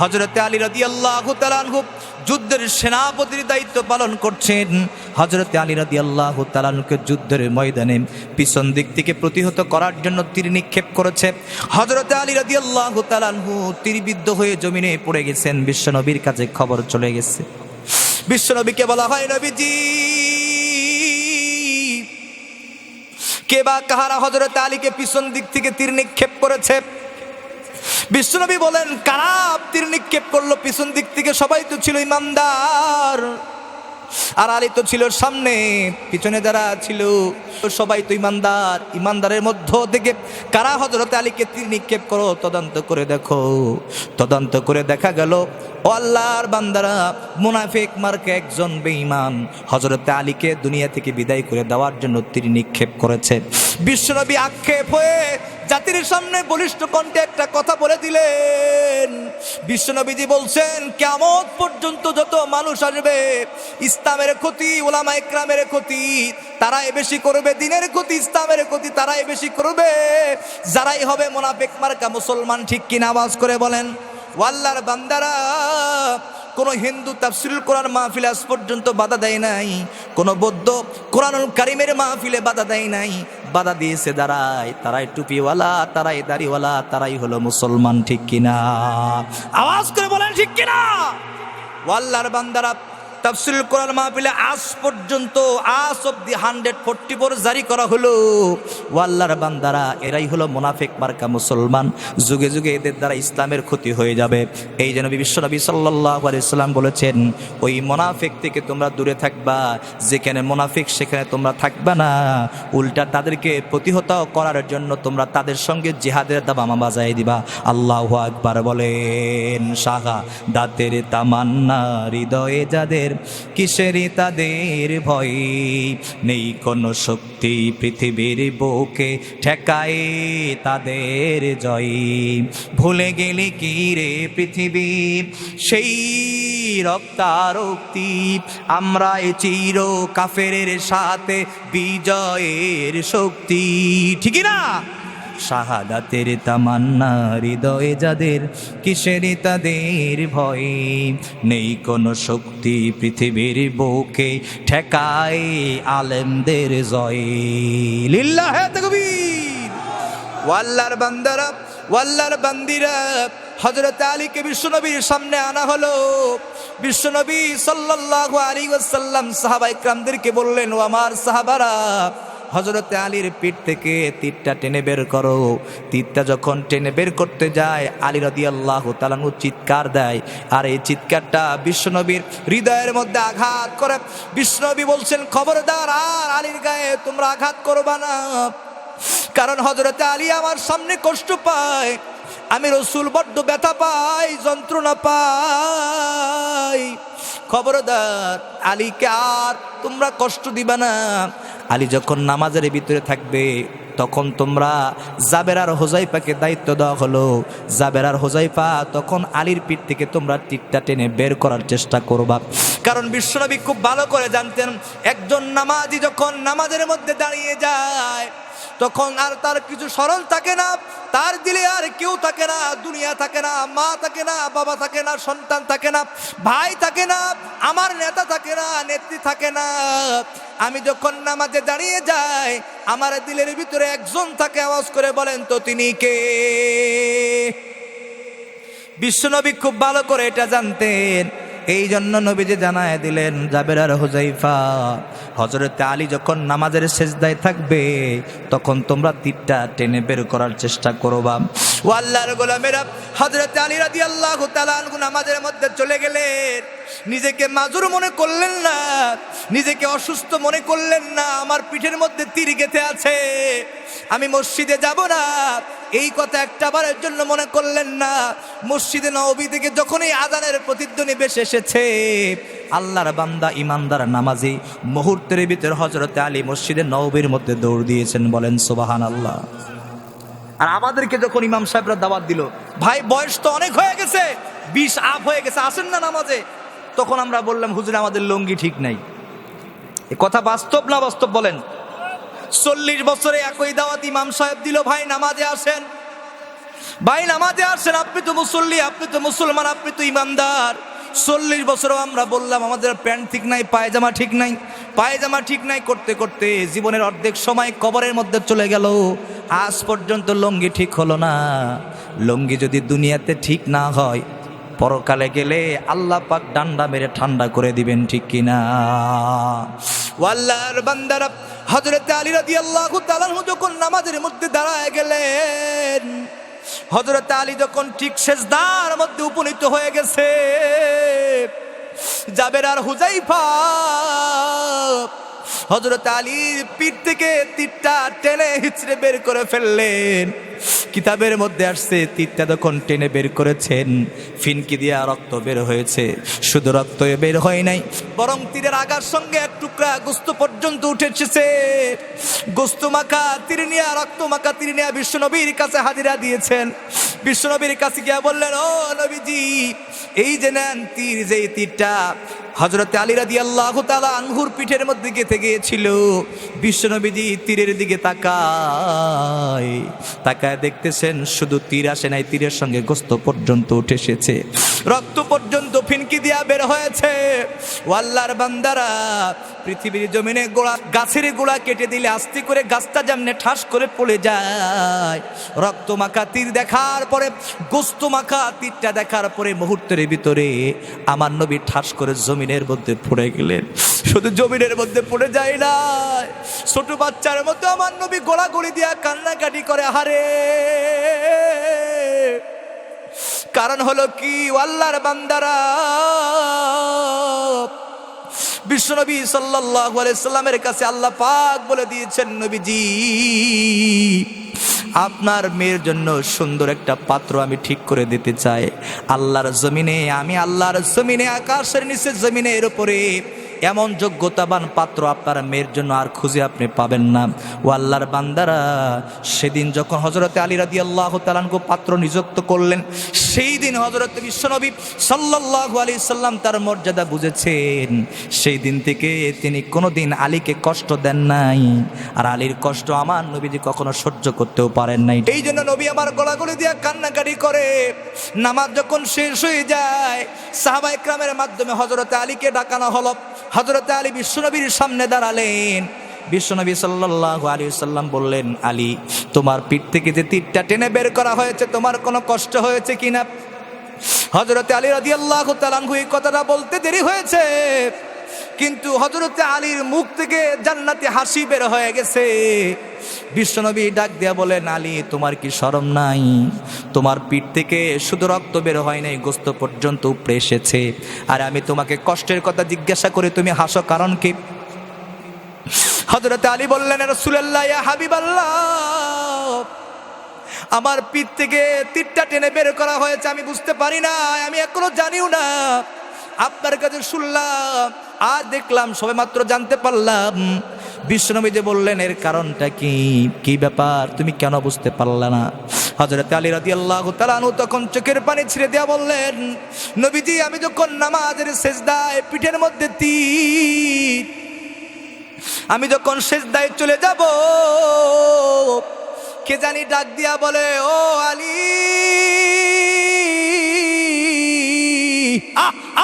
হজরতে আলী রাদি আল্লাহ যুদ্ধের সেনাপতির দায়িত্ব পালন করছেন। হজরতে আলী রাদি আল্লাহ তালানহুকে যুদ্ধের ময়দানে পিছন দিক থেকে প্রতিহত করার জন্য তীর নিক্ষেপ করেছে। হজরতে আলী রাদি আল্লাহ তালানহু তীরবিদ্ধ হয়ে জমিনে পড়ে গেছেন। বিশ্বনবীর কাছে খবর চলে গেছে। বিশ্বনবীকে বলা হয়, নবীজি, কে বা কাহারা হজরত আলীকে পিছন দিক থেকে তীর নিক্ষেপ করেছে? বিশ্বনবী বলেন, কারাপ তীর নিক্ষেপ করল, পিছন দিক থেকে সবাই তো ছিল ইমানদার। আর আলী তো ছিল সামনে, পিছনে যারা ছিল, সবাই তো ইমানদার। ইমানদারের মধ্য থেকে কারা হজরত আলীকে তীর নিক্ষেপ করো? তদন্ত করে দেখো। তদন্ত করে দেখা গেল, ও আল্লাহর বান্দারা মুনাফিক মার্কে একজন বেঈমান হজরত আলীকে দুনিয়া থেকে বিদায় করে দেওয়ার জন্য তীর নিক্ষেপ করেছে। বিশ্বনবী আক্ষেপ হয়ে জাতির সামনে বলিষ্ঠ কণ্ঠে একটা কথা বলে দিলেন। বিশ্বনবীজি বলছেন কেমন পর্যন্ত যত মানুষ আসবে, ইসলামের ক্ষতি ওলামা ইকরামের ক্ষতি, তারাই বেশি করবে, দিনের ক্ষতি, ইসলামের ক্ষতি, তারাই বেশি করবে। যারাই হবে মোনাফেক মার্কা মুসলমান, ঠিক কিনা আওয়াজ করে বলেন? ওয়াল্লার বান্দারা কোনো হিন্দু তাফসিরুল কোরআন মাহফিলে আজ পর্যন্ত বাধা দেয় নাই। কোনো বৌদ্ধ কোরআনুল কারিমের মাহফিলে বাধা দেয় নাই। বাধা দিয়েছে দাঁড়ায় তারাই টুপিওয়ালা, তারাই দাড়িওয়ালা, তারাই হলো মুসলমান, ঠিক কিনা? আওয়াজ করে বলেন, ঠিক কিনা? ওয়াল্লার বান্দারা তাফসিরুল কোরআন মাহফিলে আজ পর্যন্ত, আজ অব্দি হান্ড্রেড ফোরটি ফোর জারি করা হলো। ওয়াল্লার বান্দারা, এরাই হলো মোনাফেক মার্কা মুসলমান। যুগে যুগে এদের দ্বারা ইসলামের ক্ষতি হয়ে যাবে। এই জন্য বিশ্বনবী সাল্লাহ আলাইসাল্লাম বলেছেন, ওই মোনাফেক থেকে তোমরা দূরে থাকবা, যেখানে মোনাফিক সেখানে তোমরা থাকবা না। উল্টা তাদেরকে প্রতিহত করার জন্য তোমরা তাদের সঙ্গে জিহাদের দাবামা বাজাই দিবা। আল্লাহ আকবার বলেন সাহা দাঁতের তামান্না, হৃদয়ে যাদের কিসেরই তাদের ভয়? নেই কোনো শক্তি পৃথিবীর বুকে ঠেকায় তাদের জয়। ভুলে গেলে কি রে পৃথিবী? সেই রক্তারক্তি আমরা এ চির কাফেরের সাথে বিজয়ের শক্তি। ঠিকই না? শাহাদাতের তামান্না, হৃদয়ে যাদের কিসেরই তাদের ভয়? নেই কোনো শক্তি পৃথিবীর বুকে ঠেকায় আলেমদের জয়। লিল্লাহে তাকবীর। ওয়াল্লার বান্দারা, ওয়াল্লার বান্দিরা হজরত আলীকে বিশ্বনবীর সামনে আনা হলো। বিশ্বনবী সাল্লাল্লাহু আলাইহি ওয়াসাল্লাম সাহাবা ইকরামদেরকে বললেন, ও আমার সাহাবারা হজরত আলীর পিঠ থেকে তীরটা টেনে বের করো। তীরটা যখন টেনে বের করতে যায়, আলী রদি আল্লাহ তালানু চিৎকার দেয়। আর এই চিৎকারটা বিশ্বনবীর হৃদয়ের মধ্যে আঘাত করে। বিশ্বনবী বলছেন, খবরদার, আর আলীর গায়ে তোমরা আঘাত করবা না। কারণ হজরতে আলী আমার সামনে কষ্ট পায়। আমি রসুল বড্ড ব্যথা পাই, যন্ত্রণা পাই। খবরদার, আলীকে আর তোমরা কষ্ট দিবা না। আলী যখন নামাজের ভিতরে থাকবে, তখন তোমরা জাবের আর হোজাইফাকে দায়িত্ব দেওয়া হলো। জাবের আর হোজাইফা তখন আলীর পিঠ থেকে তোমরা টিকটা টেনে বের করার চেষ্টা করবা। কারণ বিশ্বনবী খুব ভালো করে জানতেন, একজন নামাজি যখন নামাজের মধ্যে দাঁড়িয়ে যায়, তখন আর তার কিছু স্মরণ থাকে না, তার দিলে আর কেউ থাকে না, দুনিয়া থাকে না, মা থাকে না, বাবা থাকে না, সন্তান থাকে না, ভাই থাকে না, আমার নেতা থাকে না, নেত্রী থাকে না। আমি যখন নামাজে দাঁড়িয়ে যাই, আমার দিলের ভিতরে একজন তাকে আওয়াজ করে বলেন, তো তিনি কে? বিশ্বনবী খুব ভালো করে এটা জানতেন। এই জন্য নবীজি জানায় দিলেন, জাবের আর হুজাইফা হজরতে আলী যখন নামাজের শেষদায় থাকবে, তখন তোমরা তীরটা টেনে বের করার চেষ্টা করবা। ও আল্লাহর গোলামেরা হজরতে আলী রাদি আল্লাহ নামাজের মধ্যে চলে গেলেন। নিজেকে মাজুর মনে করলেন না, নিজেকে অসুস্থ মনে করলেন না, আমার পিঠের মধ্যে তীর গেথে আছে। আমি মসজিদে যাব না এই কথা একটা বারের জন্য মনে করলেন না। মসজিদে নবী থেকে যখনই আজানের প্রতিধ্বনি বেশ এসেছে, আল্লাহর বান্দা ইমানদার নামাজি মুহূর্তের ভিতরে হজরতে আলী মসজিদে নবীর মধ্যে দৌড় দিয়েছেন বলেন সুবাহান আল্লাহ আর আমাদেরকে যখন ইমাম সাহেবরা দাওয়াত দিল, ভাই, বয়স তো অনেক হয়ে গেছে বিষ আপ হয়ে গেছে, আসেন না নামাজে। তখন আমরা বললাম, হুজুর, আমাদের লঙ্গি ঠিক নাই। কথা বাস্তব না বাস্তব বলেন? চল্লিশ বছরে একই দাওয়াত ইমাম সাহেব দিল, ভাই, নামাজে আসেন। ভাই, নামাজে আসেন, আপনি তো মুসল্লি, আপনি তো মুসলমান, আপনি তো ইমানদার চল্লিশ বছরও আমরা বললাম, আমাদের প্যান্ট ঠিক নাই, পায়জামা ঠিক নাই। পায়জামা ঠিক নাই, করতে করতে জীবনের অর্ধেক সময় কবরের মধ্যে চলে গেল। আজ পর্যন্ত লঙ্গি ঠিক হলো না। লঙ্গি যদি দুনিয়াতে ঠিক না হয়, পরকালে গেলে আল্লাহ পাক ডান্ডা মেরে ঠান্ডা করে দিবেন, ঠিক কিনা? ওয়াল্লাহর বান্দারা হযরতে আলী রাদিয়াল্লাহু তাআলা যখন নামাজের মধ্যে দাঁড়ায় গেলেন হজরত আলী যখন ঠিক শেষদার মধ্যে উপনীত হয়ে গেছে, জাবের আর হুজাইফা হযরত আলীর পিঠ থেকে তীরটা টেনে হিচড়ে বের করে ফেললেন। কিতাবের মধ্যে আসছে, তীরটা যখন টেনে বের করেছেন, ফিনকি দিয়া রক্ত বের হয়েছে। শুধু রক্ত বের হয় নাই, বরং তীরের আগার সঙ্গে এক টুকরা গোস্ত পর্যন্ত উঠে এসেছে। গোস্ত মাখা তীর নিয়া, রক্ত মাখা তীর নিয়া বিশ্বনবীর কাছে হাজিরা দিয়েছেন। বিশ্বনবীর কাছে গিয়া বললেন, ও নবীজি, এই যে নেন তীর যে তীরটা হজরত আলী রাদি আল্লাহ তালা আনহুর পিঠের মধ্যে গেঁথে গিয়েছিল। বিশ্বনবীজি তীরের দিকে তাকায়। তাকায় দেখতেছেন শুধু তীর আসে নাই, তীরের সঙ্গে গোস্ত পর্যন্ত উঠে এসেছে। রক্ত পর্যন্ত ফিনকি দিয়া বের হয়েছে। ওয়াল্লার বান্দারা পৃথিবীর জমিনে গোড়া, গাছের গোড়া কেটে দিলে আস্তে করে গাছটা যেমনে ঠাস করে পড়ে যায়। রক্ত মাখা তীর দেখার পরে, গোস্ত মাখা তীরটা দেখার পরে মুহূর্তের ভিতরে আমার নবী ঠাস করে জমিনের মধ্যে পড়ে গেলেন। শুধু জমিনের মধ্যে পড়ে যায় না ছোট বাচ্চার মতো আমার নবী গোড়াগড়ি দিয়া কান্নাকাটি করে হারে কারণ হলো কি? আল্লাহর বান্দারা বিশ্বনবী সাল্লাল্লাহু আলাইহি সাল্লামের কাছে আল্লাহ পাক বলে দিয়েছেন, নবীজি আপনার মেয়ের জন্য সুন্দর একটা পাত্র আমি ঠিক করে দিতে চাই। আল্লাহর জমিনে, আমি আল্লাহর জমিনে, আকাশের নিচে জমিনের উপরে। এমন যোগ্যতাবান পাত্র আপনার মেয়ের জন্য আর খুঁজে আপনি পাবেন না। ও আল্লাহর বান্দারা, সেদিন যখন হজরতে আলী রাদি আল্লাহ তালানকু পাত্র নিযুক্ত করলেন, সেই দিন হজরত বিশ্বনবী সাল্লাহ আলী সাল্লাম তার মর্যাদা বুঝেছেন। সেই দিন থেকে তিনি কোনোদিন আলীকে কষ্ট দেন নাই। আর আলীর কষ্ট আমার নবীজি কখনো সহ্য করতেও পারেন নাই। এই জন্য নবী আমার গলাগলি দিয়া কান্নাকাটি করে, নামাজ যখন শেষ হয়ে যায় সাহাবা ইকরামের মাধ্যমে হজরতে আলীকে ডাকানো হলো। হজরতে আলী বিশ্বনবীর সামনে দাঁড়ালেন। বিশ্বনবী সাল্লাহ আলী সাল্লাম বললেন, আলী, তোমার পিঠ থেকে যে তীরটা টেনে বের করা হয়েছে, তোমার কোনো কষ্ট হয়েছে কি না? হজরত আলী রাজি আল্লাহ তালাঙ্গু এই কথাটা বলতে দেরি হয়েছে। কিন্তু হজরত আলীর মুখ থেকে জান্নাতে হাসি বের হয়ে গেছে। বিশ্বনবী ডাক দেয়া বলে, নালি, তোমার কি শরম নাই? তোমার পিঠ থেকে শুধু রক্ত বের হয় নাই, গোস্ত পর্যন্ত উপড়ে এসেছে। আর আমি তোমাকে কষ্টের কথা জিজ্ঞাসা করে, তুমি হাসো কারণ কি? হজরত আলী বললেন হাবিব আল্লাহ আমার পিঠ থেকে তীরটা টেনে বের করা হয়েছে, আমি বুঝতে পারি না আমি এখনও জানিও না। আপনার কাছে শুনলাম আর দেখলাম সবে মাত্র জানতে পারলাম। বিশ্বনবী যে বললেন, এর কারণটা কি? কি ব্যাপার? তুমি কেন বুঝতে পারলা না? হজরত আলী রাদি আল্লাহ তালানু তখন চোখের পানি ছিঁড়ে দেওয়া বললেন, নবীজি, আমি যখন নামাজের শেষদায় পিঠের মধ্যে তীর, আমি যখন শেষদায় চলে যাব, কে জানি ডাক দিয়া বলে, ও আলী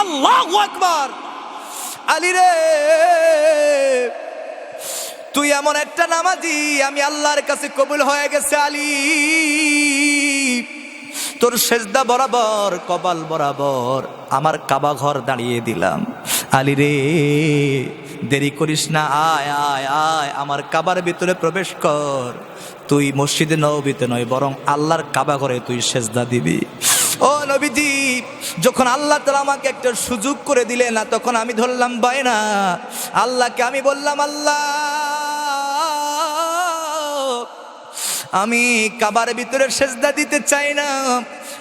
আল্লাহ আকবার। আলী রে। তুই এমন একটা নামাজি, আমি আল্লাহর কাছে কবুল হয়ে গেছে আলী। তোর সেজদা বরাবর, কপাল বরাবর আমার কাবা ঘর দাঁড়িয়ে দিলাম। আলী রে, দেরি করিস না, আয় আয় আয়, আমার কাবার ভিতরে প্রবেশ কর। তুই মসজিদে নবীতে নয়, বরং আল্লাহর কাবা ঘরে তুই সেজদা দিবি। নবীজি, যখন আল্লাহ তালা আমাকে একটা সুযোগ করে দিলে না তখন আমি ধরলাম, বায়না, আল্লাহকে আমি বললাম, আল্লাহ, আমি কাবার ভিতরে সেজদা দিতে চাই না।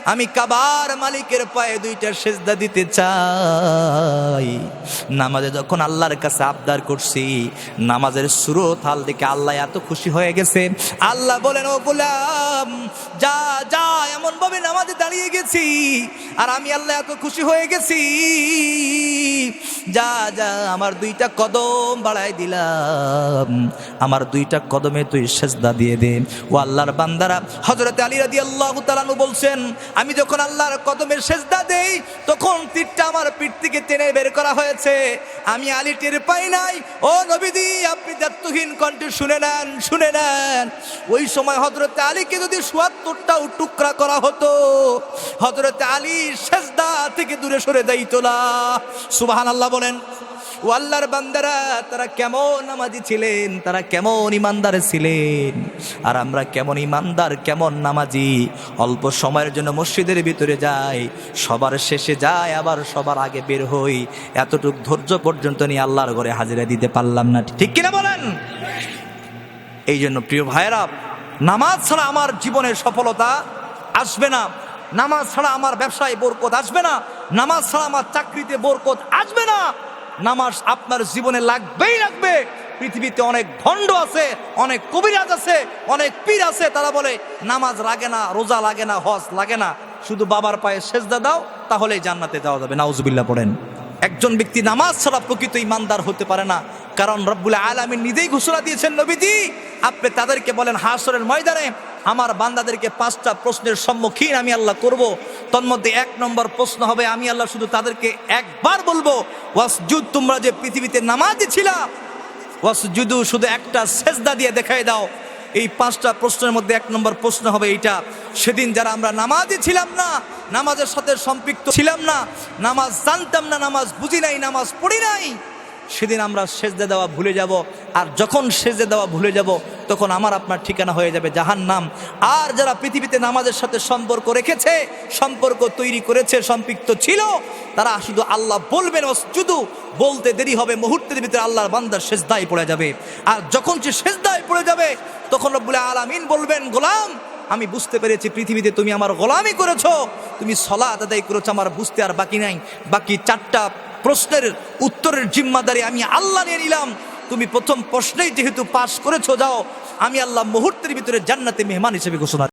আমি কাবার মালিকের পায়ে দুইটা সেজদা দিতে চাই। নামাজে যখন আল্লাহর কাছে আবদার করছি, নামাজের সুরত হাল দেখে আল্লাহ এত খুশি হয়ে গেছে। আল্লাহ বলেন, ও গোলাম, যা যা, এমন ভাবে নামাজে দাঁড়িয়ে গেছি, আর আমি আল্লাহ এত খুশি হয়ে গেছি। যা যা, আমার দুইটা কদম বাড়াই দিলাম। আমার দুইটা কদমে তুই সেজদা দিয়ে দে। ও আল্লাহর বান্দারা হজরত আলী রাদি আল্লাহ তালানু বলছেন আমি যখন আল্লাহর কদমের সেজদা দেই, তখন তীরটা আমার পিঠ থেকে টেনে বের করা হয়েছে। আমি আলী টের পাই নাই। ও নবীদি আপনি দায়িত্বহীন কণ্ঠে শুনে নেন শুনে নেন। ওই সময় হজরত আলীকে যদি সুয়াত্তরটাও টুকরা করা হতো হজরত আলী সেজদা থেকে দূরে সরে যাইতো না। সুবাহান আল্লাহ বলেন ও আল্লাহর বান্দারা, তারা কেমন নামাজি ছিলেন? তারা কেমন ইমানদার ছিলেন? আর আমরা কেমন ইমানদার, কেমন নামাজি? অল্প সময়ের জন্য মসজিদের ভিতরে যাই, সবার শেষে যায় আবার সবার আগে বের হই। এতটুক ধৈর্য পর্যন্ত নিয়ে আল্লাহর ঘরে হাজিরা দিতে পারলাম না। ঠিক কিনা বলেন? এই জন্য প্রিয় ভাইরা নামাজ ছাড়া আমার জীবনের সফলতা আসবে না। নামাজ ছাড়া আমার ব্যবসায় বরকত আসবে না। নামাজ ছাড়া আমার চাকরিতে বরকত আসবে না। নামাজ আপনার জীবনে লাগবেই লাগবে। পৃথিবীতে অনেক ভণ্ড আছে, অনেক কবিরাজ আছে, অনেক পীর আছে, তারা বলে, নামাজ লাগে না, রোজা লাগে না, হজ লাগে না। শুধু বাবার পায়ে সেজদা দাও, তাহলেই জান্নাতে যাওয়া যাবে। নাউজুবিল্লাহ পড়েন। একজন ব্যক্তি নামাজ ছাড়া প্রকৃত ইমানদার হতে পারে না, কারণ রব্বুল আলমী নিজেই ঘোষণা দিয়েছেন, নবীজি, আপনি তাদেরকে বলেন হাসরের ময়দানে, আমার বান্দাদেরকে পাঁচটা প্রশ্নের সম্মুখীন আমি আল্লাহ করব। তন্মধ্যে এক নম্বর প্রশ্ন হবে, আমি আল্লাহ শুধু তাদেরকে একবার বলব, ওয়াসজুদ, তোমরা যে পৃথিবীতে নামাজে ছিলা, ওয়াসজুদু শুধু একটা সেজদা দিয়ে দেখাই দাও। এই পাঁচটা প্রশ্নের মধ্যে এক নম্বর প্রশ্ন হবে এইটা, সেদিন যারা আমরা নামাজে ছিলাম না, নামাজের সাথে সম্পৃক্ত ছিলাম না, নামাজ জানতাম না, নামাজ বুঝি নাই, নামাজ পড়ি নাই, সেদিন আমরা সেজদে দেওয়া ভুলে যাব, আর যখন সেজদে দেওয়া ভুলে যাব তখন আমার আপনার ঠিকানা হয়ে যাবে জাহান নাম আর যারা পৃথিবীতে নামাজের সাথে সম্পর্ক রেখেছে, সম্পর্ক তৈরি করেছে, সম্পৃক্ত ছিল, তারা শুধু আল্লাহ বলবেন শুধু বলতে দেরি হবে, মুহূর্তের ভিতরে আল্লাহর বান্দার সেজদায় পড়ে যাবে। আর যখন সে সেজদায় পড়ে যাবে, তখন রব্বুল আলামিন বলবেন, গোলাম, আমি বুঝতে পেরেছি পৃথিবীতে তুমি আমার গোলামি করেছ, তুমি সলা আদায় করেছ, আমার বুঝতে আর বাকি নাই। বাকি চারটা প্রশ্নের উত্তরের জিম্মাদারি আমি আল্লাহ নিয়ে নিলাম তুমি প্রথম প্রশ্নেই যেহেতু পাশ করেছ, যাও। আমি আল্লাহ মুহূর্তের ভিতরে জান্নাতে মেহমান হিসেবে ঘোষণা